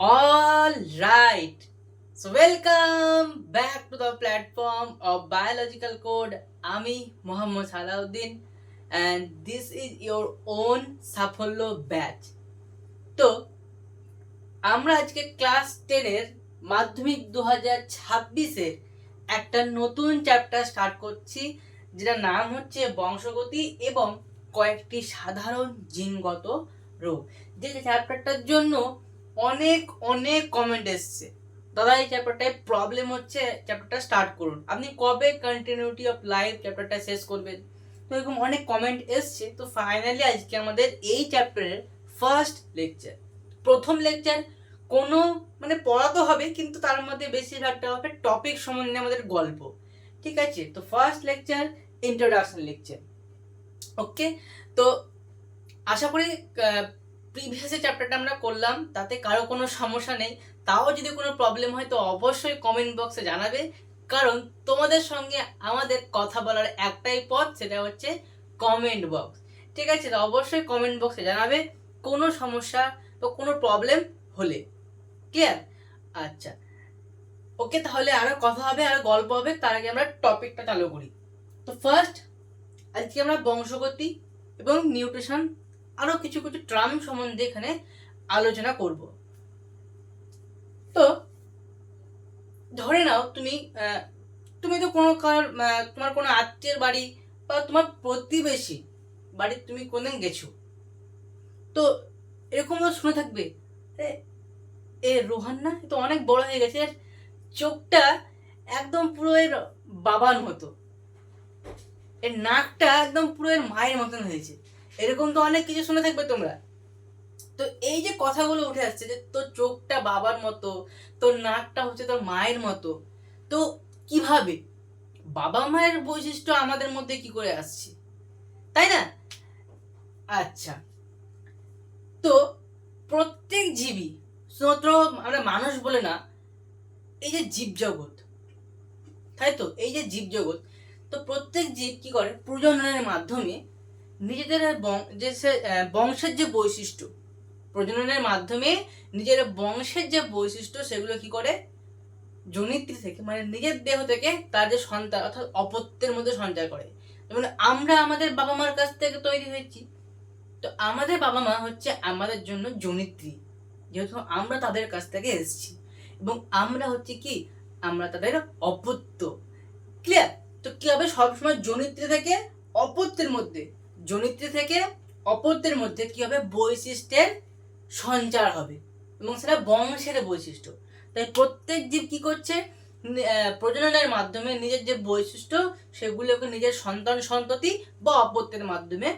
All right. So, welcome back to the platform of Biological Code. আমি Mohammad Salauddin, and this is your own সাফল্য batch তো, আমরা আজকে class টেনের মাধ্যমিক দু হাজার ছাব্বিশের একটা নতুন চ্যাপ্টার স্টার্ট করছি, যেটার নাম হচ্ছে বংশগতি এবং কয়েকটি সাধারণ জিনগত রোগ যে চ্যাপ্টারটার জন্য অনেক অনেক কমেন্ট এসছে। দাদা, এই চ্যাপ্টারটায় প্রবলেম হচ্ছে চ্যাপ্টারটা স্টার্ট করুন। আপনি কবে কন্টিনিউটি অফ লাইফ চ্যাপ্টারটা শেষ করবেন? তো এরকম অনেক কমেন্ট এসছে। তো ফাইনালি আজকে আমাদের এই চ্যাপ্টারের ফার্স্ট লেকচার প্রথম লেকচার কোনো মানে পড়া তো হবে, কিন্তু তার মধ্যে বেশিরভাগটা হবে টপিক সম্বন্ধে আমাদের গল্প। ঠিক আছে? তো first lecture introduction lecture okay তো আশা করি প্রিভিয়াস চ্যাপ্টারটা আমরা করলাম, তাতে কারও কোনো সমস্যা নেই। তাও যদি কোনো প্রবলেম হয়, তো অবশ্যই কমেন্ট বক্সে জানাবে। কারণ তোমাদের সঙ্গে আমাদের কথা বলার একটাই পথ, সেটা হচ্ছে কমেন্ট বক্স ঠিক আছে অবশ্যই কমেন্ট বক্সে জানাবে কোনো সমস্যা বা কোনো প্রবলেম হলে। ক্লিয়ার আচ্ছা। ওকে, তাহলে আরও কথা হবে আরও গল্প হবে, তার আগে আমরা টপিকটা চালু করি। তো ফার্স্ট আজকে আমরা বংশগতি এবং নিউট্রিশন আরও কিছু কিছু ট্রাম সম্বন্ধে এখানে আলোচনা করব। তো ধরে নাও তুমি তুমি তো কোনো তোমার কোনো আত্মীয়ের বাড়ি বা তোমার প্রতিবেশী বাড়ি তুমি কোনদিন গেছো? তো এরকম শুনে থাকবে এ, এ রোহান না তো অনেক বড় হয়ে গেছে এর চোখটা একদম পুরো এর বাবার মতো। এর নাকটা একদম পুরো এর মায়ের মতন হয়েছে। এরকম তো অনেক কিছু শুনে থাকবে তোমরা। তো এই যে কথাগুলো উঠে আসছে যে তোর চোখটা বাবার মতো, তোর নাকটা হচ্ছে তোর মায়ের মতো, তো কীভাবে? বাবা মায়ের বৈশিষ্ট্য আমাদের মধ্যে কি করে আসছে? তাই না? আচ্ছা। তো প্রত্যেক জীবী শুধুমাত্র আমরা মানুষ বলে না, এই যে জীবজগৎ, তাই তো? এই যে জীবজগৎ, তো প্রত্যেক জীব কি করে? প্রজননের মাধ্যমে নিজেদের যে বংশের যে বৈশিষ্ট্য, প্রজননের মাধ্যমে নিজের বংশের যে বৈশিষ্ট্য, সেগুলো কি করে? জনিত্রী থেকে মানে নিজের দেহ থেকে তার যে সন্তান, অর্থাৎ অপত্যের মধ্যে সঞ্চয় করে। যেমন আমরা আমাদের বাবা মার কাছ থেকে তৈরি হয়েছি, তো আমাদের বাবা মা হচ্ছে আমাদের জন্য জনিত্রী, যেহেতু আমরা তাদের কাছ থেকে এসেছি। এবং আমরা হচ্ছে কি? আমরা তাদের অপত্য। ক্লিয়ার? তো কি হবে সবসময় জনিত্রী থেকে অপত্যের মধ্যে জনিত্রী থেকে অপত্যের মধ্যে কি হবে? বৈশিষ্ট্যের সঞ্চার হবে এবং সেটা বংশের বৈশিষ্ট্য। তাই প্রত্যেক জীব কি করছে? প্রজননের মাধ্যমে নিজের যে বৈশিষ্ট্য, সেগুলোকে নিজের সন্তান সন্ততি বা অপত্যের মাধ্যমে,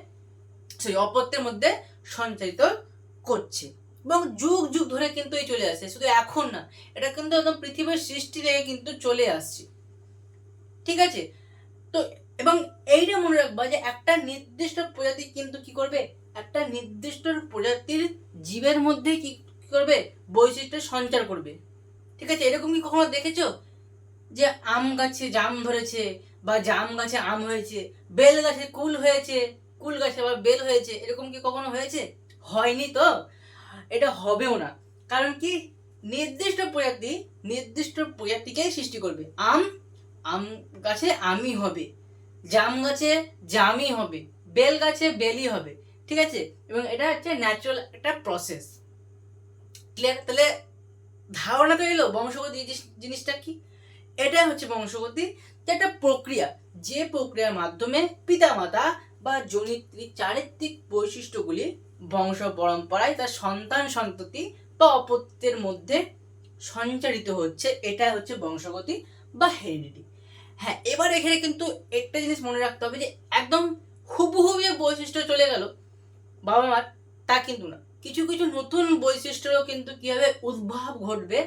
সেই অপত্যের মধ্যে সঞ্চারিত করছে। এবং যুগ যুগ ধরে কিন্তু এই চলে আসছে। শুধু এখন না, এটা কিন্তু একদম পৃথিবীর সৃষ্টি থেকে কিন্তু চলে আসছে। ঠিক আছে? তো এবং এইটা মনে রাখবা যে একটা নির্দিষ্ট প্রজাতি কিন্তু কি করবে? একটা নির্দিষ্ট প্রজাতির জীবের মধ্যে কি করবে? বৈশিষ্ট্য সঞ্চার করবে। ঠিক আছে? এরকম কি কখনো দেখেছ? যে আম গাছে জাম ধরেছে বা জাম গাছে আম হয়েছে, বেল গাছে কুল হয়েছে, কুল গাছে আবার বেল হয়েছে, এরকম কি কখনো হয়েছে? হয়নি তো? এটা হবেও না। কারণ কি? নির্দিষ্ট প্রজাতি নির্দিষ্ট প্রজাতিকেই সৃষ্টি করবে। আম আম গাছে আমই হবে। জাম গাছে জামই হবে, বেল গাছে বেলই হবে, ঠিক আছে? এবং এটা হচ্ছে ন্যাচুরাল একটা প্রসেস ক্লিয়ার তাহলে ধারণা তো এলো, বংশগতি জিনিসটা কি? এটা হচ্ছে বংশগতি, যে একটা প্রক্রিয়া, যে প্রক্রিয়ার মাধ্যমে পিতামাতা বা জনিত্রীর চারিত্রিক বৈশিষ্ট্যগুলি বংশ পরম্পরায় তার সন্তান সন্ততি বা অপত্যের মধ্যে সঞ্চারিত হচ্ছে এটা হচ্ছে বংশগতি বা হেরিডিটি। হ্যাঁ এবার এখানে কিন্তু একটা জিনিস মনে রাখতে হবে যে একদম হুবহু যে বৈশিষ্ট্য চলে গেল, বাবা মার, তা কিন্তু না। কিছু কিছু নতুন বৈশিষ্ট্যও কিন্তু কি হবে উদ্ভব ঘটবে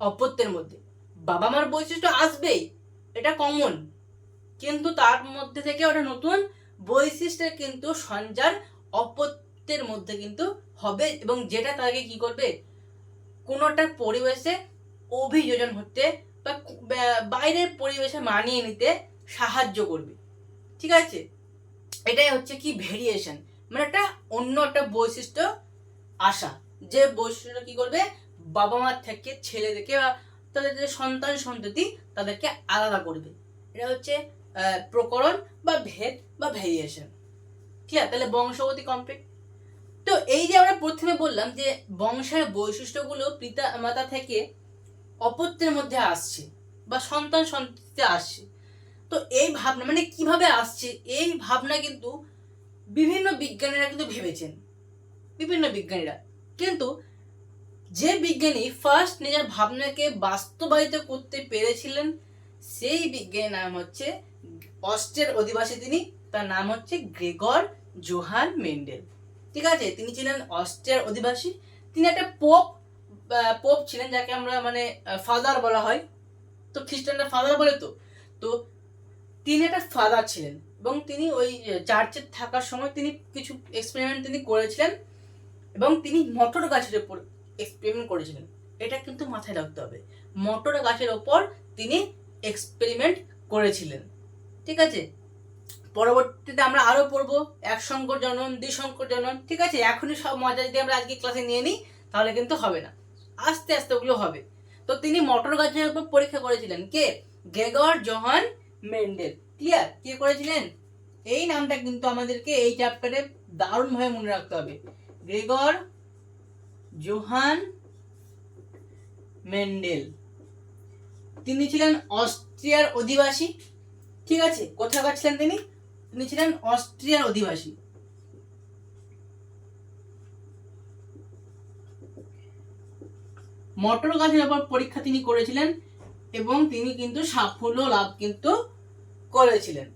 অপত্যের মধ্যে। বাবা মার বৈশিষ্ট্য আসবেই, এটা কমন কিন্তু তার মধ্যে থেকে ওটা নতুন বৈশিষ্ট্যের কিন্তু সঞ্চার অপত্যের মধ্যে কিন্তু হবে এবং যেটা তাকে কি করবে? কোনো একটা পরিবেশে অভিযোজন হতে বা বাইরের পরিবেশে মানিয়ে নিতে সাহায্য করবে। ঠিক আছে? এটাই হচ্ছে কি ভেরিয়েশন মানে একটা অন্য একটা বৈশিষ্ট্য আসা। যে বৈশিষ্ট্যটা কি করবে? বাবা মার থেকে ছেলেদেরকে বা তাদের যে সন্তান সন্ততি তাদেরকে আলাদা করবে। এটা হচ্ছে প্রকরণ বা ভেদ বা ভেরিয়েশন ঠিক আছে তাহলে বংশগতি কমপ্লিট তো এই যে আমরা প্রথমে বললাম যে বংশের বৈশিষ্ট্যগুলো পিতা মাতা থেকে অপত্যের মধ্যে আসছে বা সন্তান সন্ততিতে আসছে। তো এই ভাবনা মানে কীভাবে আসছে? এই ভাবনা কিন্তু বিভিন্ন বিজ্ঞানীরা কিন্তু ভেবেছেন। বিভিন্ন বিজ্ঞানীরা। কিন্তু যে বিজ্ঞানী ফার্স্ট নিজের ভাবনাকে বাস্তবায়িত করতে পেরেছিলেন, সেই বিজ্ঞানীর নাম হচ্ছে অস্ট্রিয়ার অধিবাসী তিনি। তার নাম হচ্ছে গ্রেগর জোহান মেন্ডেল। ঠিক আছে? তিনি ছিলেন অস্ট্রিয়ার অধিবাসী। তিনি একটা পোপ পোপ ছিলেন যাকে আমরা মানে ফাদার বলা হয়। তো খ্রিস্টানরা ফাদার বলে তো? তো তিনি একটা ফাদার ছিলেন এবং তিনি ওই চার্চে থাকার সময় তিনি কিছু এক্সপেরিমেন্ট তিনি করেছিলেন এবং তিনি মটর গাছের উপর এক্সপেরিমেন্ট করেছিলেন। এটা কিন্তু মাথায় রাখতে হবে। মটর গাছের ওপর তিনি এক্সপেরিমেন্ট করেছিলেন। ঠিক আছে? পরবর্তীতে আমরা আরও পড়ব। এক সংকর জনন দ্বিসংকর জনন। ঠিক আছে? এখনই সব মজা যদি আমরা আজকে ক্লাসে নিয়ে নিই, তাহলে কিন্তু হবে না। আস্তে আস্তে ওগুলো হবে। তো তিনি মটর গাছের উপর পরীক্ষা করেছিলেন। কে? Gregor Johann Mendel. ক্লিয়ার কে করেছিলেন? এই নামটা কিন্তু আমাদেরকে এই চ্যাপ্টারে দারুণভাবে মনে রাখতে হবে। Gregor Johann Mendel. তিনি ছিলেন অস্ট্রিয়ার অধিবাসী। ঠিক আছে? কোথাকার ছিলেন তিনি? তিনি ছিলেন অস্ট্রিয়ার অধিবাসী। মটর গাছের ওপর পরীক্ষা তিনি করেছিলেন এবং তিনি কিন্তু সাফল্য লাভ কিন্তু করেছিলেন।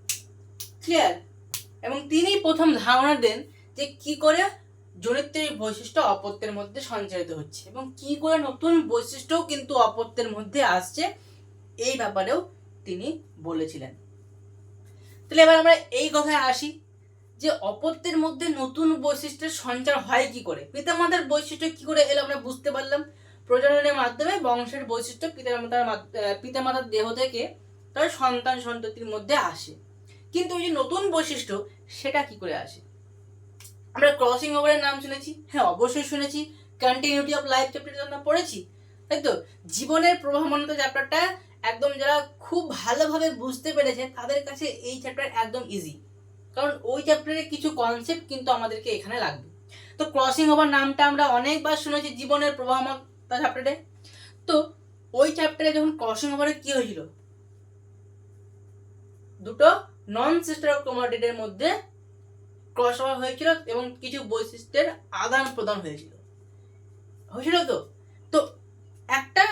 ক্লিয়ার এবং তিনি প্রথম ধারণা দেন যে কি করে জনিত্বের বৈশিষ্ট্য অপত্যের মধ্যে সঞ্চারিত হচ্ছে এবং কি করে নতুন বৈশিষ্ট্যও কিন্তু অপত্যের মধ্যে আসছে, এই ব্যাপারেও তিনি বলেছিলেন। তাহলে এবার আমরা এই কথায় আসি যে অপত্যের মধ্যে নতুন বৈশিষ্ট্যের সঞ্চার হয় কি করে? পিতামাতার বৈশিষ্ট্য কি করে এলো আমরা বুঝতে পারলাম। প্রজননের মাধ্যমে বংশের বৈশিষ্ট্য পিতামাতার পিতামাতার দেহ থেকে তার সন্তান সন্ততির মধ্যে আসে। কিন্তু ওই যে নতুন বৈশিষ্ট্য, সেটা কি করে আসে? আমরা ক্রসিং ওভারের নাম শুনেছি। হ্যাঁ অবশ্যই শুনেছি। কন্টিনিউটি অফ লাইফ চ্যাপ্টারটা আমরা পড়েছি। তাই তো? জীবনের প্রভাবমানতা চ্যাপ্টারটা একদম যারা খুব ভালোভাবে বুঝতে পেরেছে, তাদের কাছে এই চ্যাপ্টার একদম ইজি কারণ ওই চ্যাপ্টারে কিছু কনসেপ্ট কিন্তু আমাদেরকে এখানে লাগবে। তো ক্রসিং ওভার নামটা আমরা অনেকবার শুনেছি। জীবনের প্রভাবমানতা চ্যাপ্টারে তো ওই চ্যাপ্টারে যখন ক্রসিং ওভারে কি হয়েছিল? দুটো নন সিস্টার কমোডিটির মধ্যে ক্রস ওভার হয়েছিল এবং কিছু বৈশিষ্ট্যের আদান প্রদান হয়েছিল। হয়েছিল তো? তো একটা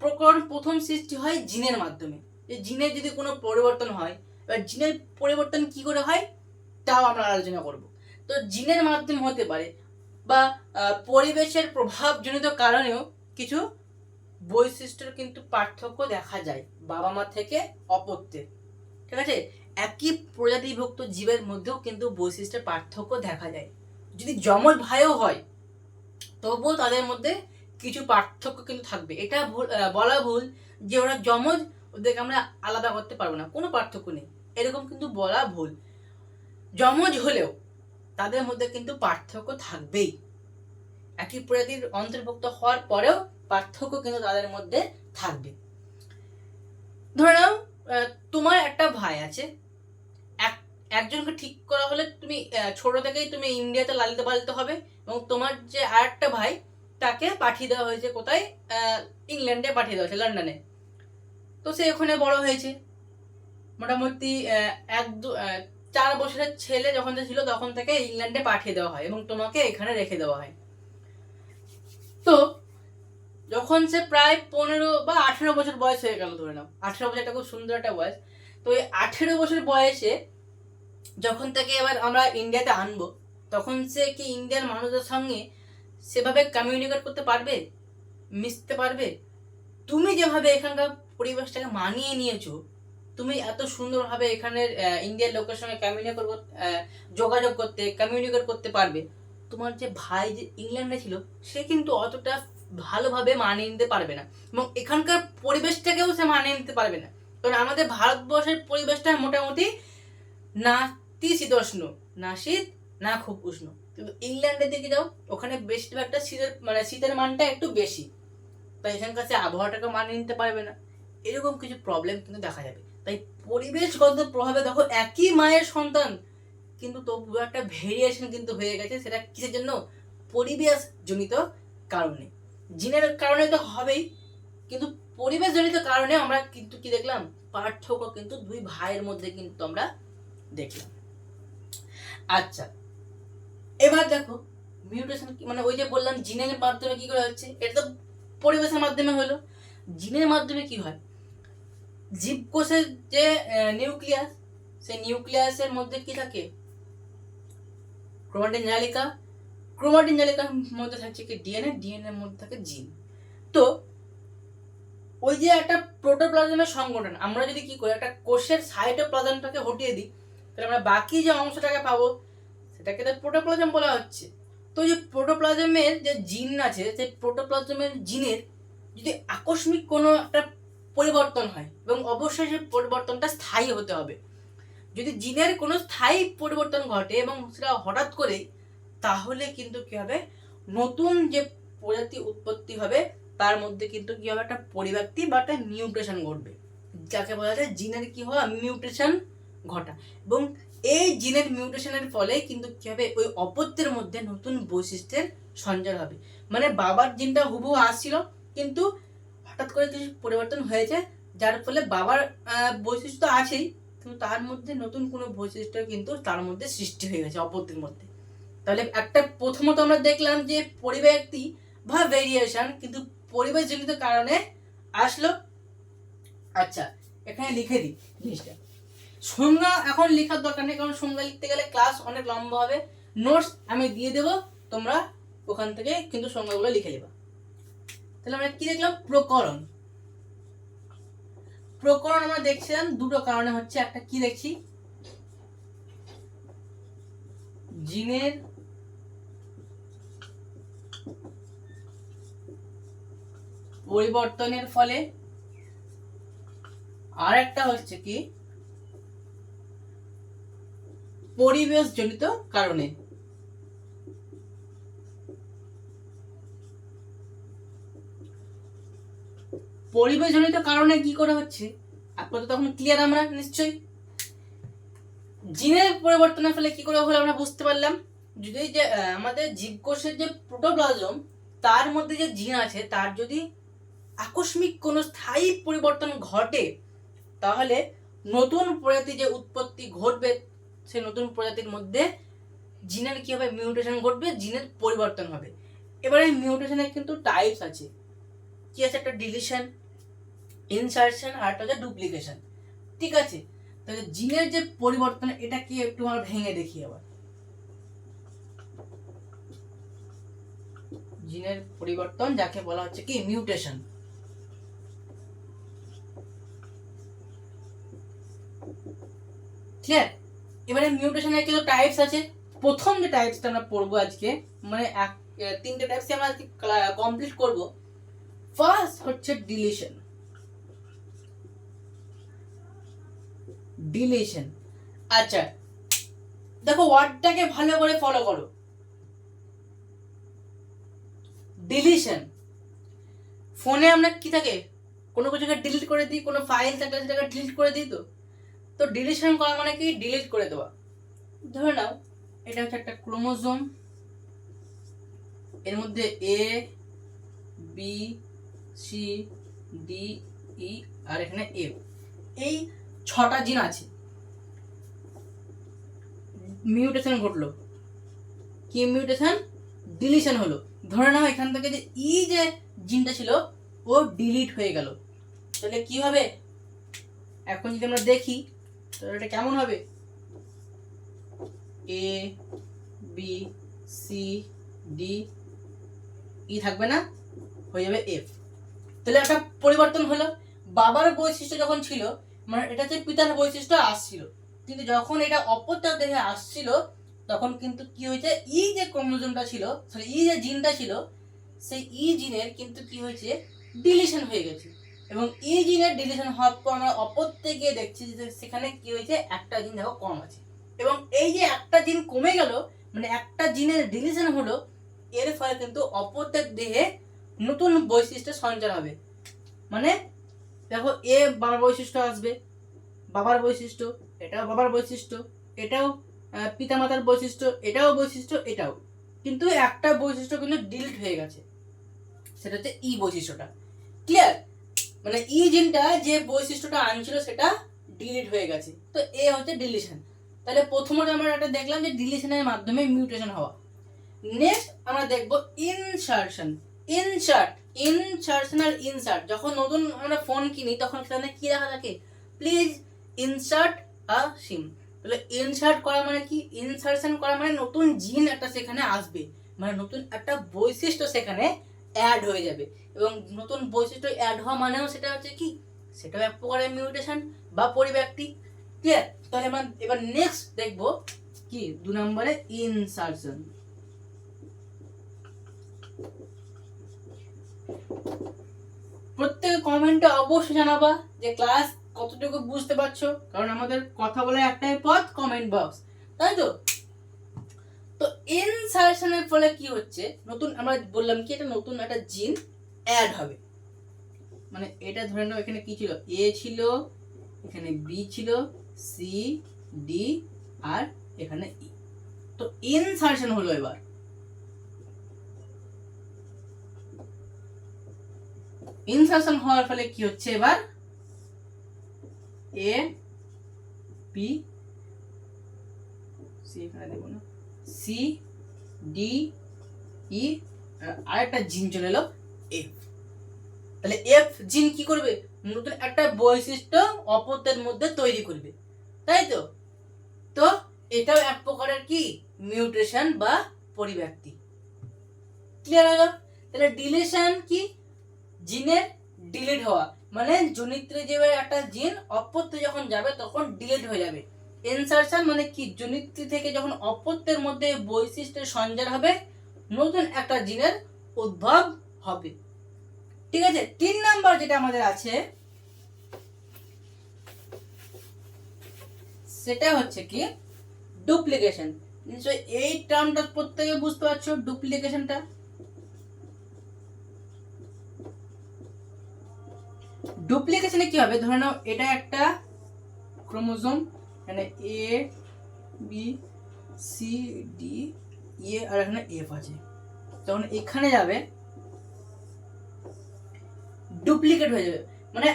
প্রকরণ প্রথম সৃষ্টি হয় জিনের মাধ্যমে। যে জিনের যদি কোনো পরিবর্তন হয়, এবার জিনের পরিবর্তন কি করে হয়? তাও আমরা আলোচনা করব। তো জিনের মাধ্যমে হতে পারে বা পরিবেশের প্রভাবজনিত কারণেও কিছু বৈশিষ্ট্যের কিন্তু পার্থক্য দেখা যায় বাবা মা থেকে অপত্যের ঠিক আছে? একই প্রজাতিভুক্ত জীবের মধ্যেও কিন্তু বৈশিষ্ট্যের পার্থক্য দেখা যায়। যদি যমজ ভাইও হয়, তবুও তাদের মধ্যে কিছু পার্থক্য কিন্তু থাকবে। এটা ভুল বলা ভুল যে ওরা যমজ, ওদেরকে আমরা আলাদা করতে পারব না। কোনো পার্থক্য নেই। এরকম কিন্তু বলা ভুল। যমজ হলেও তাদের মধ্যে কিন্তু পার্থক্য থাকবেই। একই প্রজাতির অন্তর্ভুক্ত হওয়ার পরেও পার্থক্য কিন্তু তাদের মধ্যে থাকবে। ধরে নাও তোমার একটা ভাই আছে। এক, একজনকে ঠিক করা হলে তুমি ছোট থেকেই তুমি ইন্ডিয়াতে লালিত পালিত হবে এবং তোমার যে আর একটা ভাই, তাকে পাঠিয়ে দেওয়া হয়েছে কোথায়? ইংল্যান্ডে পাঠিয়ে দেওয়া হয়েছে, লন্ডনে। তো সে ওখানে বড় হয়েছে। মোটামুটি এক দু- চার বছরের ছেলে যখন ছিল তখন থেকে ইংল্যান্ডে পাঠিয়ে দেওয়া হয় এবং তোমাকে এখানে রেখে দেওয়া হয়। তো যখন সে প্রায় পনেরো বা আঠেরো বছর বয়স হয়ে গেল, ধরে নাও। আঠেরো বছর একটা খুব সুন্দর একটা বয়স। তো এই আঠেরো বছর বয়সে যখন তাকে এবার আমরা ইন্ডিয়াতে আনব, তখন সে কি ইন্ডিয়ার মানুষদের সঙ্গে সেভাবে কমিউনিকেট করতে পারবে? মিশতে পারবে? তুমি যেভাবে এখানকার পরিবেশটাকে মানিয়ে নিয়েছো, তুমি এত সুন্দরভাবে এখানের ইন্ডিয়ার লোকের সঙ্গে কমিউনিকেট যোগাযোগ করতে কমিউনিকেট করতে পারবে। তোমার যে ভাই যে ইংল্যান্ডে ছিল, সে কিন্তু অতটা ভালোভাবে মানিয়ে নিতে পারবে না। এবং এখানকার পরিবেশটাকেও সে মানিয়ে নিতে পারবে না। কারণ আমাদের ভারতবর্ষের পরিবেশটা মোটামুটি নাতিশীতোষ্ণ না শীত, না খুব উষ্ণ। কিন্তু ইংল্যান্ডের দিকে যাও, ওখানে বেশিরভাগটা শীতের মানে শীতের মানটা একটু বেশি। তাই এখানকার সে আবহাওয়াটাকে মানিয়ে নিতে পারবে না। এরকম কিছু প্রবলেম কিন্তু দেখা যাবে। তাই পরিবেশগত প্রভাবে দেখো একই মায়ের সন্তান, কিন্তু তবুও একটা ভেরিয়েশন কিন্তু হয়ে গেছে। সেটা কিসের জন্য? পরিবেশজনিত কারণে। জিনের কারণে তো হবেই। কিন্তু পরিবেশ জনিত কারণে আমরা কিন্তু কি দেখলাম? পার্থক্য কিন্তু দুই ভাইয়ের মধ্যে কিন্তু আমরা দেখলাম। আচ্ছা এবার দেখো মিউটেশন মানে ওই যে বললাম, জিনের মাধ্যমে কি করে হচ্ছে? এটা তো পরিবেশের মাধ্যমে হলো। জিনের মাধ্যমে কি হয়? জীবকোষের যে নিউক্লিয়াস সেই নিউক্লিয়াসের মধ্যে কি থাকে? ক্রোমাটিন জালিকা ক্রোমাটিন জালিকার মধ্যে থাকছে কি ডিএনএ ডিএনএ এর মধ্যে থাকে জিন। তো ওই যে একটা প্রোটোপ্লাজমের সংগঠন, আমরা যদি কি করি, একটা কোষের সাইটোপ্লাজমটাকে হটিয়ে দিই, তাহলে আমরা বাকি যে অংশটাকে পাবো, সেটাকে তো প্রোটোপ্লাজম বলা হচ্ছে। তো যে প্রোটোপ্লাজমের যে জিন আছে, সেই প্রোটোপ্লাজমের জিনের যদি আকস্মিক কোনো একটা পরিবর্তন হয়, এবং অবশ্যই সেই পরিবর্তনটা স্থায়ী হতে হবে। যদি জিনের কোনো স্থায়ী পরিবর্তন ঘটে এবং সেটা হঠাৎ করে তাহলে কিন্তু কি হবে? নতুন যে প্রজাতি উৎপত্তি হবে, তার মধ্যে কিন্তু কি হবে? একটা পরিব্যক্তি বা একটা মিউটেশন ঘটবে। যাকে বলা যায় জিনের কি হয় মিউটেশন ঘটা। এবং এই জিনের মিউটেশনের ফলে কিন্তু কি হবে? ওই অপত্যের মধ্যে নতুন বৈশিষ্ট্যের সঞ্চার হবে। মানে বাবার জিনটা হুবহু আসছিল, কিন্তু হঠাৎ করে কিছু পরিবর্তন হয়েছে, যার ফলে বাবার বৈশিষ্ট্য আছেই, কিন্তু তার মধ্যে নতুন কোনো বৈশিষ্ট্য কিন্তু তার মধ্যে সৃষ্টি হয়ে গেছে অপত্যের মধ্যে। তাহলে একটা প্রথমত আমরা দেখলাম যে পরিব্যক্তি বা ভেরিয়েশন কিন্তু পরিবেশজনিত কারণে আসলো। আচ্ছা এখানে লিখে দিই জিনিসটা। সংজ্ঞা এখন লেখার দরকার নেই, কারণ সংজ্ঞা লিখতে গেলে ক্লাস অনেক লম্বা হবে। নোটস আমি দিয়ে দেবো, তোমরা ওখান থেকে কিন্তু সংজ্ঞাগুলো লিখে নেবা। তাহলে আমরা কি দেখলাম? প্রকরণ। প্রকরণ আমরা দেখছিলাম, দুটো কারণে হচ্ছে। একটা কি দেখছি? জিনের পরিবর্তনের ফলে। আর একটা হচ্ছে কি? পরিবেশ জনিত কারণে। পরিবেশ জনিত কারণে কি করে হচ্ছে? আপাতত তখন ক্লিয়ার আমরা, নিশ্চয়ই। জিনের পরিবর্তনের ফলে কি করে হলো আমরা বুঝতে পারলাম। যদি যে আমাদের জীবকোষের যে প্রোটোপ্লাজম তার মধ্যে যে জিন আছে, তার যদি আকস্মিক কোনো স্থায়ী পরিবর্তন ঘটে, তাহলে নতুন প্রজাতি যে উৎপত্তি ঘটবে, সেই নতুন প্রজাতির মধ্যে জিনের কি হবে মিউটেশন ঘটবে জিনের পরিবর্তন হবে। এবারে মিউটেশনের কিন্তু টাইপস আছে। কি আছে? একটা ডিলিশন ইনসার্শন আর একটা হচ্ছে ডুপ্লিকেশন ঠিক আছে? তাহলে জিনের যে পরিবর্তন, এটা কি একটু আমরা ভেঙে দেখি আবার। জিনের পরিবর্তন, যাকে বলা হচ্ছে কি? মিউটেশন ক্লিয়ার এবারে মিউটেশনের কিছু টাইপস আছে। প্রথম যে টাইপসটা আমরা পড়ব আজকে মানে এক তিনটে টাইপস আমরা আজকে কমপ্লিট করব। ফার্স্ট হচ্ছে ডিলিশন ডিলিশন আচ্ছা দেখো ওয়ার্ডটাকে ভালো করে ফলো করো। ডিলিশন ফোনে আমরা কি থাকে? কোনো কিছুকে ডিলিট করে দিই, কোনো ফাইল থাকলে সেটাকে ডিলিট করে দিই তো? তো ডিলিশন করা মানে কি? ডিলিট করে দেওয়া। ধরে নাও, এটা হচ্ছে একটা ক্রোমোজোম। এর মধ্যে A B C D E আর এখানে এফ এই ছটা জিন আছে। মিউটেশন ঘটলো। কি মিউটেশন ডিলিশন হলো। ধরে নাও এখান থেকে যে ই যে জিনটা ছিল, ও ডিলিট হয়ে গেল। তাহলে কি হবে? এখন যদি আমরা দেখি তাহলে এটা কেমন হবে? A B C D E থাকবে না? হয়ে যাবে এফ তাহলে একটা পরিবর্তন হলো। বাবার বৈশিষ্ট্য যখন ছিল মানে এটা পিতার বৈশিষ্ট্য আসছিল। কিন্তু যখন এটা অপত্যার দেহে আসছিল, তখন কিন্তু কি হয়েছে? ই যে ক্রোমোজোমটা ছিল সরি ই যে জিনটা ছিল, সেই ই জিনের কিন্তু কি হয়েছে? ডিলিশন হয়ে গেছে। এবং ই জিনের ডিলিশন হওয়ার পর আমরা অপত্যে গিয়ে দেখছি যে সেখানে কি হয়েছে, একটা জিন দেখো কম আছে। এবং এই যে একটা জিন কমে গেল মানে একটা জিনের ডিলিশন হলো, এর ফলে কিন্তু অপত্যের দেহে নতুন বৈশিষ্ট্য সঞ্চার হবে। মানে দেখো, এ বাবার বৈশিষ্ট্য আসবে, বাবার বৈশিষ্ট্য, এটাও বাবার বৈশিষ্ট্য, এটাও পিতামাতার বৈশিষ্ট্য, এটাও বৈশিষ্ট্য, এটাও। কিন্তু একটা বৈশিষ্ট্য কিন্তু ডিলিট হয়ে গেছে। সেটা হচ্ছে ই বৈশিষ্ট্যটা। ক্লিয়ার মানে ই জিনটা যে বৈশিষ্ট্যটা আনছিল সেটা ডিলিট হয়ে গেছে। তো এ হচ্ছে ডিলিশন তাহলে প্রথমত আমরা একটা দেখলাম যে ডিলিশনের মাধ্যমে মিউটেশন হওয়া। নেক্সট আমরা দেখব ইনসার্শন ইনসার্ট ইনসার্শন আর ইনসার্ট যখন নতুন আমরা ফোন কিনি, তখন সেখানে কি লেখা থাকে? প্লিজ ইনসার্ট আ সিম তাহলে ইনসার্ট করা মানে কি? ইনসার্শন করা মানে নতুন জিন একটা সেখানে আসবে। মানে নতুন একটা বৈশিষ্ট্য সেখানে অ্যাড হয়ে যাবে। এবং নতুন বৈশিষ্ট্য অ্যাড হওয়া মানেও সেটা হচ্ছে কি? সেটাও এক প্রকারের মিউটেশন বা পরিব্যক্তি। ক্লিয়ার তাহলে আমরা এবার নেক্সট দেখব কি? দু নম্বরে ইনসার্শন প্রত্যেকে কমেন্টে অবশ্যই জানাবা যে ক্লাস কতটুকু বুঝতে পারছ। কারণ আমাদের কথা বলার একটাই পথ কমেন্ট বক্স তাই তো? তো ইনসার্শনের ফলে কি হচ্ছে? নতুন, আমরা বললাম কি, এটা নতুন একটা জিন অ্যাড হবে। মানে এটা ধরে নাও, এখানে কি ছিল? এ ছিল, এখানে বি ছিল সি ডি আর এখানে ই তো ইনসার্শন হলো এবার। ইনসার্শন হওয়ার ফলে কি হচ্ছে এবার? এ বি সি এখানে দেবো না। সি ডি ই আরেকটা জিন চলে এলো এফ তাহলে এফ জিন কি করবে? নতুন একটা বৈশিষ্ট্য অপত্যের মধ্যে তৈরি করবে। তাই তো? তো এটাও এক প্রকারের কি? মিউটেশন বা পরিব্যক্তি ক্লিয়ার হলো? তাহলে ডিলিশন কি? জিনের ডিলিট হওয়া। মানে জনিত্রে যে একটা জিন অপত্যে যখন যাবে তখন ডিলিট হয়ে যাবে। ইনসার্শন মানে কি? জনিত্রী থেকে যখন অপত্যের মধ্যে বৈশিষ্ট্যের সঞ্চার হবে, নতুন একটা জিনের উদ্ভব হবে। ঠিক আছে? তিন নাম্বার যেটা আমাদের আছে, সেটা হচ্ছে কি? ডুপ্লিকেশন নিশ্চয়ই এই টার্মটা প্রত্যেকে বুঝতে পারছ ডুপ্লিকেশনটা ডুপ্লিকেশনে কি হবে? ধরে নাও, এটা একটা ক্রোমোজোম এখানে A B C D A আর এখানে এফ আছে। তখন এখানে যাবে ডুপ্লিকেট হয়ে যাবে। মানে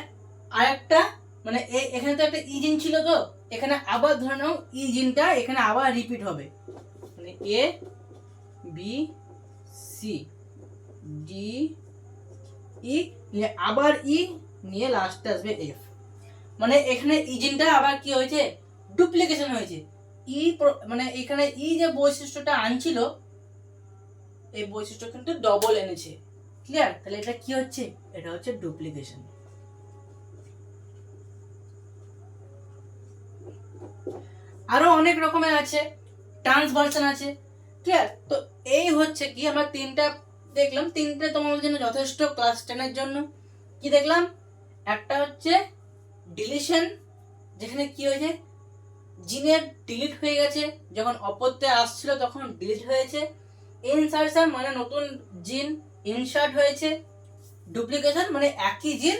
আরেকটা মানে এখানে তো একটা ইজিন ছিল তো, এখানে আবার ধরে নাও ইজিনটা এখানে আবার রিপিট হবে। মানে A B C D E নিয়ে আবার ই নিয়ে লাস্টে আসবে এফ মানে এখানে ইজিনটা আবার কি হয়েছে? ডুপ্লিকেশন হয়েছে। ই মানে এখানে ই যে বৈশিষ্ট্যটা আনছিল, এই বৈশিষ্ট্য কিন্তু ডবল এনেছে। ক্লিয়ার তাহলে এটা কি হচ্ছে? এটা হচ্ছে ডুপ্লিকেশন আরও অনেক রকমের আছে ট্রান্সভার্সন আছে। ক্লিয়ার তো এই হচ্ছে কি, আমরা তিনটা দেখলাম। তিনটে তোমাদের জন্য যথেষ্ট ক্লাস টেনের জন্য। কি দেখলাম? একটা হচ্ছে ডিলিশন যেখানে কি হয়েছে? জিনের ডিলিট হয়ে গেছে, যখন অপত্যে আসছিল তখন ডিলিট হয়েছে। ইনসার্শন মানে নতুন জিন ইনসার্ট হয়েছে। ডুপ্লিকেশন মানে একই জিন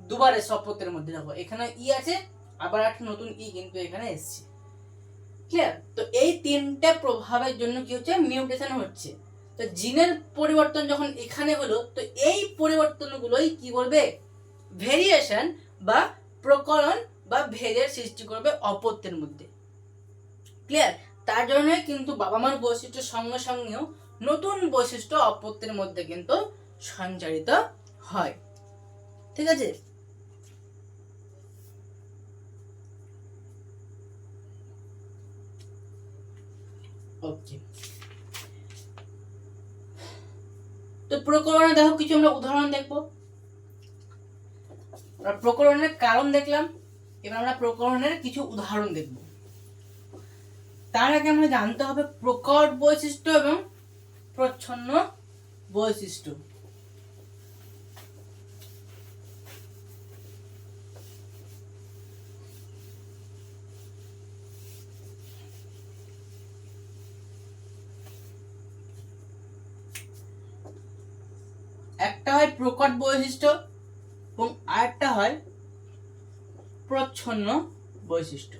দুবারে সপত্যের মধ্যে দেখো এখানে ই আছে, আবার একটা নতুন ই কিন্তু এখানে এসছে ক্লিয়ার তো এই তিনটে প্রভাবের জন্য কি হচ্ছে? মিউটেশন হচ্ছে। তো জিনের পরিবর্তন যখন এখানে হলো, তো এই পরিবর্তনগুলোই কি করবে ভেরিয়েশন বা প্রকরণ বা ভেদের সৃষ্টি করবে অপত্যের মধ্যে। ক্লিয়ার তার জন্য কিন্তু বাবা মার বৈশিষ্ট্যের সঙ্গে সঙ্গেও নতুন বৈশিষ্ট্য অপত্যের মধ্যে কিন্তু সঞ্চারিত হয়। ঠিক আছে? তো প্রকরণে দেখো, কিছু আমরা উদাহরণ দেখব। প্রকরণের কারণ দেখলাম। এবার আমরা প্রকরণের কিছু উদাহরণ দেখব। তার আগে আমরা জানতে হবে প্রকট বৈশিষ্ট্য এবং প্রচ্ছন্ন বৈশিষ্ট্য। একটা হয় প্রকট বৈশিষ্ট্য এবং আরেকটা হয় প্রচ্ছন্ন বৈশিষ্ট্য।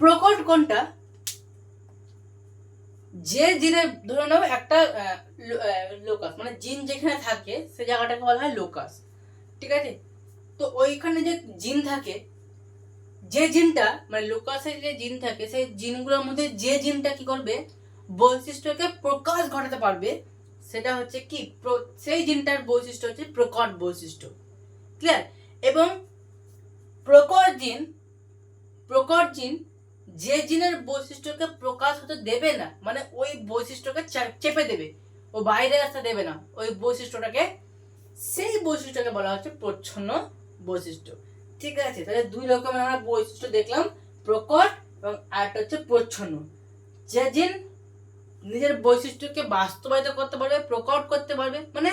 প্রকট কোনটা? যে জিনে, ধরে নাও একটা লোকাস মানে জিন যেখানে থাকে, সে জায়গাটাকে বলা হয় লোকাস ঠিক আছে? তো ওইখানে যে জিন থাকে, যে জিনটা মানে লোকাসের যে জিন থাকে, সেই জিনগুলোর মধ্যে যে জিনটা কি করবে? বৈশিষ্ট্যকে প্রকাশ ঘটাতে পারবে, সেটা হচ্ছে কি? সেই জিনটার বৈশিষ্ট্য হচ্ছে প্রকট বৈশিষ্ট্য ক্লিয়ার এবং প্রকট জিন প্রকট জিন যে জিনের বৈশিষ্ট্যকে প্রকাশ হতে দেবে না মানে ওই বৈশিষ্ট্যকে চেপে দেবে, ও বাইরে আসতে দেবে না, ওই বৈশিষ্ট্যটাকে, সেই বৈশিষ্ট্যকে বলা হচ্ছে প্রচ্ছন্ন বৈশিষ্ট্য। ঠিক আছে, তাহলে দুই রকমের আমরা বৈশিষ্ট্য দেখলাম, প্রকট এবং আরেকটা হচ্ছে প্রচ্ছন্ন। যে জিন নিজের বৈশিষ্ট্যকে বাস্তবায়িত করতে পারবে, প্রকট করতে পারবে মানে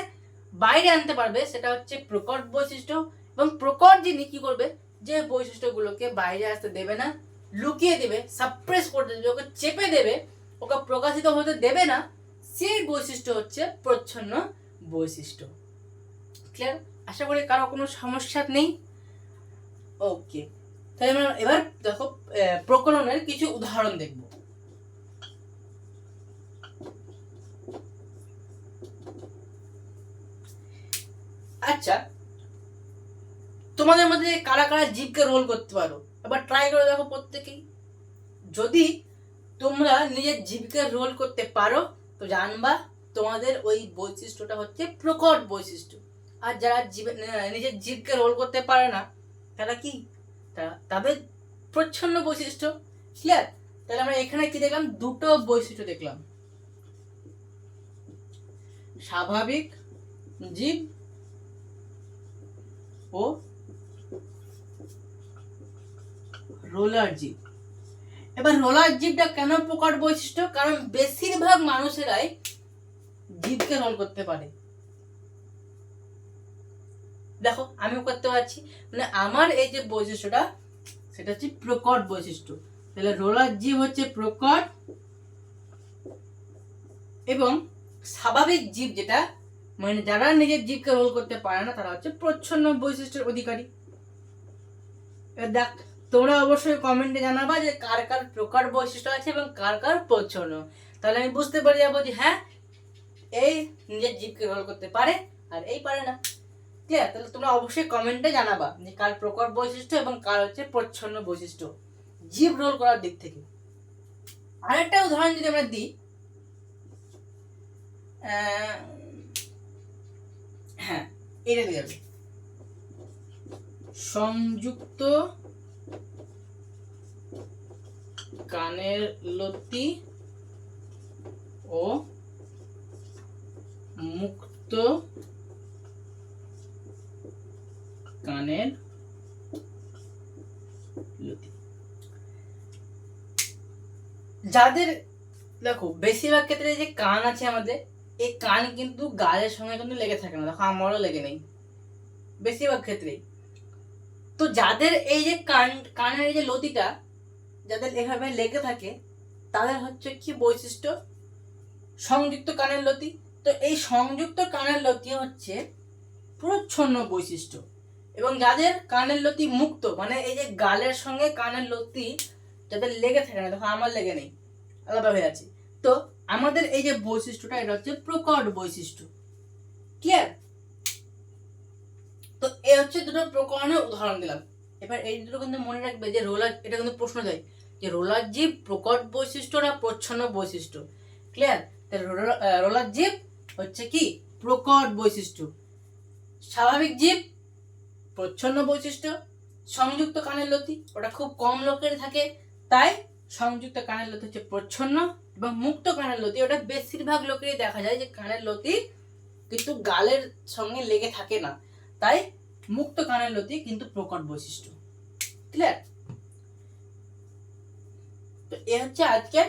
বাইরে আনতে পারবে, সেটা হচ্ছে প্রকট বৈশিষ্ট্য এবং প্রকট যিনি কি করবে? যে বৈশিষ্ট্যগুলোকে বাইরে আসতে দেবে না, লুকিয়ে দেবে সাপ্রেস করে দেবে, ওকে চেপে দেবে, ওকে প্রকাশিত হতে দেবে না, সেই বৈশিষ্ট্য হচ্ছে প্রচ্ছন্ন বৈশিষ্ট্য। ক্লিয়ার আশা করি কারও কোনো সমস্যা নেই? ওকে তাহলে আমরা এবার দেখো প্রকরণের কিছু উদাহরণ দেখব। আচ্ছা তোমাদের মধ্যে কারা কারা জীবকে রোল করতে পারো? এবার ট্রাই করে দেখো প্রত্যেকেই। যদি তোমরা নিজের জীবকে রোল করতে পারো, তো জানবা তোমাদের ওই বৈশিষ্ট্যটা হচ্ছে প্রকট বৈশিষ্ট্য। আর যারা জীবে নিজের জীবকে রোল করতে পারে না, তারা কি? তাদের প্রচ্ছন্ন বৈশিষ্ট্য। ক্লিয়ার তাহলে আমরা এখানে কি দেখলাম? দুটো বৈশিষ্ট্য দেখলাম। স্বাভাবিক জীব ও রোলার জীব এবার রোলার জীবটা কেন প্রকট বৈশিষ্ট্য? কারণ বেশিরভাগ মানুষেরাই জীবকে রোল করতে পারে। দেখো, আমিও করতে পারছি। মানে আমার এই যে বৈশিষ্ট্যটা, সেটা হচ্ছে প্রকট বৈশিষ্ট্য। তাহলে রোলার জীব হচ্ছে প্রকট এবং স্বাভাবিক জীব যেটা মানে যারা নিজের জীবকে রোল করতে পারে না, তারা হচ্ছে প্রচ্ছন্ন বৈশিষ্ট্যের অধিকারী। দেখ তোমরা অবশ্যই কমেন্টে জানাবা যে কার কার প্রকার বৈশিষ্ট্য আছে এবং কার কার প্রচ্ছন্ন তাহলে আমি বুঝতে পারি যাব যে হ্যাঁ এই নিজের জীবকে রোল করতে পারে আর এই পারে না। ক্লিয়ার তাহলে তোমরা অবশ্যই কমেন্টে জানাবা যে কার প্রকট বৈশিষ্ট্য এবং কার হচ্ছে প্রচ্ছন্ন বৈশিষ্ট্য জীব রোল করার দিক থেকে। আরেকটা উদাহরণ যদি আমরা দিই হ্যাঁ এটা দিয়ে সংযুক্ত কানের লতি ও মুক্ত কানের লতি। যাদের, দেখো, বেশিরভাগ ক্ষেত্রে যে কান আছে আমাদের, এই কান কিন্তু গালের সঙ্গে কিন্তু লেগে থাকে না। দেখো, আমারও লেগে নেই। বেশিরভাগ ক্ষেত্রেই। তো যাদের এই যে কান, কানের এই যে লতিটা যাদের এভাবে লেগে থাকে, তাদের হচ্ছে কি বৈশিষ্ট্য? সংযুক্ত কানের লতি। তো এই সংযুক্ত কানের লতি হচ্ছে প্রচ্ছন্ন বৈশিষ্ট্য। এবং যাদের কানের লতি মুক্ত মানে এই যে গালের সঙ্গে কানের লতি যাদের লেগে থাকে না, দেখো আমার লেগে নেই, আলাদা হয়ে আছে। তো আমাদের এই যে বৈশিষ্ট্যটা, এটা হচ্ছে প্রকট বৈশিষ্ট্য। ক্লিয়ার তো এ হচ্ছে দুটো প্রকরণের উদাহরণ দিলাম। এবার এই দুটো কিন্তু মনে রাখবে যে রোলার, এটা কিন্তু প্রশ্ন দেয় যে রোলার জীব প্রকট বৈশিষ্ট্য না প্রচ্ছন্ন বৈশিষ্ট্য? ক্লিয়ার তাহলে রোলার- জীব হচ্ছে কি? প্রকট বৈশিষ্ট্য। স্বাভাবিক জীব প্রচ্ছন্ন বৈশিষ্ট্য, সংযুক্ত কানের লতি, ওটা খুব কম লোকের থাকে, তাই সংযুক্ত কানের লতি হচ্ছে প্রচ্ছন্ন এবং মুক্ত কানের লতি, ওটা বেশিরভাগ লোকেরই দেখা যায় যে কানের লতি কিন্তু গালের সঙ্গে লেগে থাকে না। তাই মুক্ত কানের লতি কিন্তু প্রকট বৈশিষ্ট্য। ক্লিয়ার তো এ হচ্ছে আজকের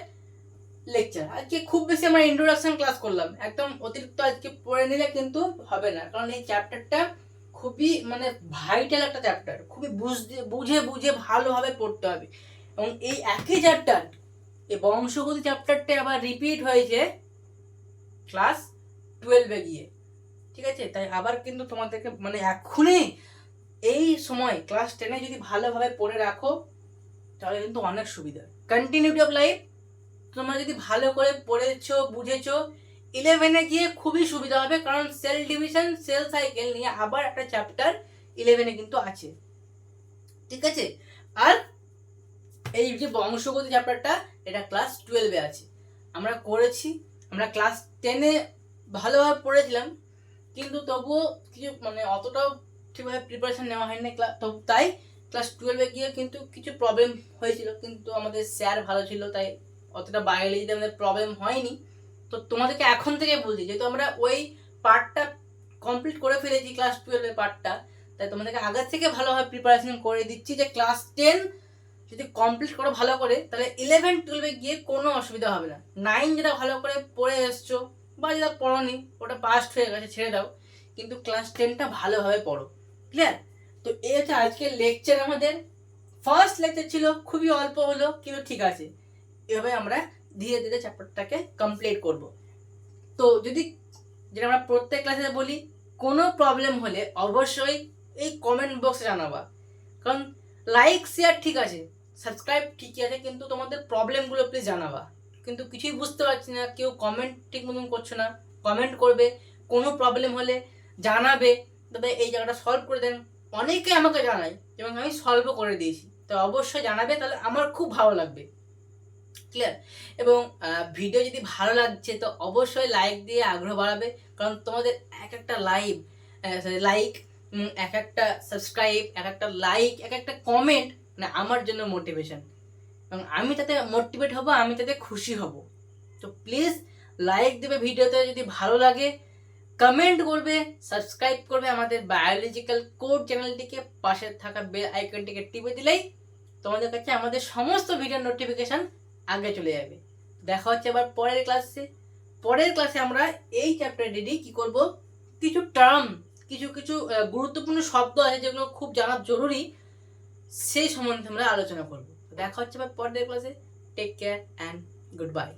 লেকচার আজকে খুব বেশি আমরা ইন্ট্রোডাকশন ক্লাস করলাম। একদম অতিরিক্ত আজকে পড়ে নিলে কিন্তু হবে না। কারণ এই চ্যাপ্টারটা খুবই মানে ভাইটাল একটা চ্যাপ্টার খুবই বুঝতে বুঝে বুঝে ভালোভাবে পড়তে হবে। এবং এই একই চ্যাপ্টার এই বংশগতি চ্যাপ্টারটা আবার রিপিট হয়েছে ক্লাস টুয়েলভে গিয়ে। ঠিক আছে? তাই আবার কিন্তু তোমাদেরকে মানে এখনই এই সময় ক্লাস টেনে যদি ভালোভাবে পড়ে রাখো, তাহলে কিন্তু অনেক সুবিধা। কন্টিনিউটি অফ লাইফ তোমরা যদি ভালো করে পড়েছো, বুঝেছ ইলেভেনে গিয়ে খুবই সুবিধা হবে, কারণ সেল ডিভিশন সেল সাইকেল নিয়ে আবার একটা চ্যাপ্টার ইলেভেনে কিন্তু আছে। ঠিক আছে? আর এই যে বংশগতি চ্যাপ্টারটা এটা ক্লাস টুয়েলভে আছে। আমরা করেছি, আমরা ক্লাস টেনে ভালোভাবে পড়েছিলাম কিন্তু তবুও কিছু মানে অতটাও ঠিকভাবে প্রিপারেশন নেওয়া হয়নি ক্লাস তাই ক্লাস টুয়েলভে গিয়ে কিন্তু কিছু প্রবলেম হয়েছিল। কিন্তু আমাদের স্যার ভালো ছিল, তাই অতটা বায়োলজিতে আমাদের প্রবলেম হয়নি। তো তোমাদেরকে এখন থেকে বলছি, যেহেতু আমরা ওই পার্টটা কমপ্লিট করে ফেলেছি ক্লাস টুয়েলভের পার্টটা তাই তোমাদেরকে আগের থেকে ভালোভাবে প্রিপারেশন করে দিচ্ছি যে ক্লাস টেন যদি কমপ্লিট করো ভালো করে, তাহলে ইলেভেন টুয়েলভে গিয়ে কোনো অসুবিধা হবে না। নাইন যেটা ভালো করে পড়ে এসছো বা যেটা পড়োনি ওটা পাস্ট হয়ে গেছে, ছেড়ে দাও। কিন্তু ক্লাস টেনটা ভালোভাবে পড়ো। ক্লিয়ার তো এই হচ্ছে আজকের লেকচার আমাদের। ফার্স্ট লেকচার ছিল, খুবই অল্প হলো, কিন্তু ঠিক আছে। এভাবে আমরা ধীরে ধীরে চ্যাপ্টারটাকে কমপ্লিট করব। তো যদি যেটা আমরা প্রত্যেক ক্লাসে বলি, কোনো প্রবলেম হলে অবশ্যই এই কমেন্ট বক্সে জানাবা। কারণ লাইক শেয়ার ঠিক আছে সাবস্ক্রাইব ঠিকই আছে, কিন্তু তোমাদের প্রবলেমগুলো প্লিজ জানাবা। কিন্তু কিছুই বুঝতে পারছি না, কেউ কমেন্ট ঠিক মতন করছ না কমেন্ট করবে, কোনো প্রবলেম হলে জানাবে, তবে এই জায়গাটা সলভ করে দেন। অনেকে আমাকে জানায়, এবং আমি সলভও করে দিয়েছি। তো অবশ্যই জানাবে, তাহলে আমার খুব ভালো লাগবে। ক্লিয়ার এবং ভিডিও যদি ভালো লাগছে, তো অবশ্যই লাইক দিয়ে আগ্রহ বাড়াবে, কারণ তোমাদের এক একটা লাইভ লাইক এক একটা সাবস্ক্রাইব এক একটা লাইক এক একটা কমেন্ট মানে আমার জন্য মোটিভেশন এবং আমি তাতে মোটিভেট হব, আমি তাতে খুশি হব। তো প্লিজ লাইক দেবে ভিডিওতে, যদি ভালো লাগে কমেন্ট করবে সাবস্ক্রাইব করবে আমাদের বায়োলজিক্যাল কোড চ্যানেলটিকে পাশে থাকা বেল আইকনটিকে টিপে দিলেই তোমাদের কাছে আমাদের সমস্ত ভিডিও নোটিফিকেশন আগে চলে যাবে। দেখা হচ্ছে আবার পরের ক্লাসে পরের ক্লাসে আমরা এই চ্যাপ্টারটি কি করব? কিছু টার্ম কিছু কিছু গুরুত্বপূর্ণ শব্দ আছে যেগুলো খুব জানা জরুরি, সেই সম্বন্ধে আমরা আলোচনা করব। দেখা হচ্ছে আমার পরের ক্লাসে take care and good bye